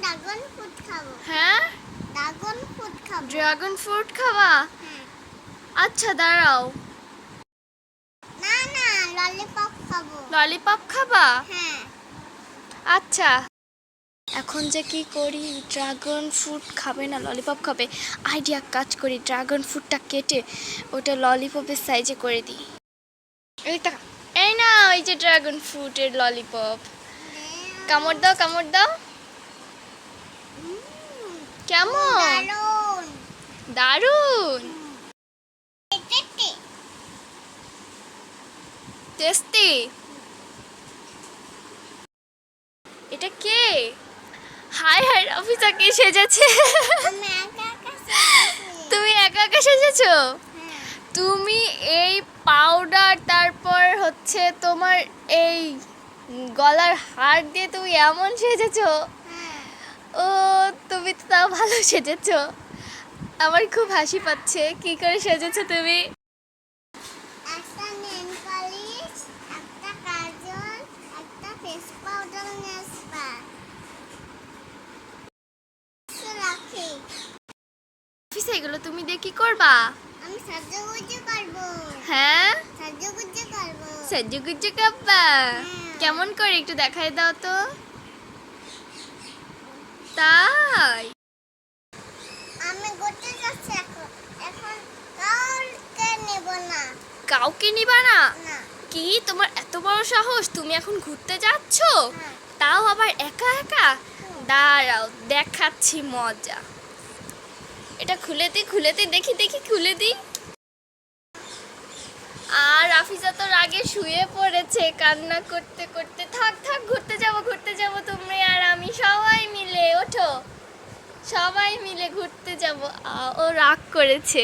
Dragon fruit খাব। হ্যাঁ? Dragon fruit খাব। ড্রাগন ফ্রুট খাবা? আচ্ছা দাঁড়াও। না না ললিপপ খাব। ললিপপ খাবা? হ্যাঁ। আচ্ছা। এখন যে কি করি? ড্রাগন ফ্রুট খাবে না ললিপপ খাবে। আইডিয়া কাজ করি ড্রাগন ফ্রুটটা কেটে ওটা ললিপপের সাইজে করে দিই। এই টাকা। এই না ওই যে ড্রাগন ফ্রুটের ললিপপ। কামড় দাও কামড় দাও। কেমন? দারুণ দারুণ। টেস্টি। এটা কে? হাই হাই অফিসা কে সেজেছে। তুমি একা একা সেজেছো? হ্যাঁ। তুমি এই পাউডার তারপর হচ্ছে তোমার এই গলার হার দিয়ে তুমি এমন সেজেছো? তুমি তো তাও ভালো সেজেছো। আমার খুব হাসি পাচ্ছে। কি করে সেজেছো তুমি? অফিসে এগুলো তুমি দিয়ে কি করবা? আমি সাজুগুজু করব। হ্যাঁ? সাজুগুজু করব। সাজুগুজু কাব্বা হ্যাঁ। কেমন করে একটু দেখাই দাও তো তাই আমি ঘুরতে যাচ্ছি এখন এখন কাউকে নেব না কাউকে নিবা না। কি তোমার এত বড় সাহস? তুমি এখন ঘুরতে যাচ্ছ? হ্যাঁ। তাও আবার একা একা? দাঁড়াও দেখাচ্ছি মজা। এটা খুলে দিই খুলে দি দেখি দেখি খুলে দিই। আর আফিজা তো রাগে শুয়ে পড়েছে কান্না করতে করতে। থাক থাক ঘুরতে যাব ঘুরতে যাব তুমি আর আমি সবাই মিলে ওঠো। সবাই মিলে ঘুরতে যাব। ও রাগ করেছে।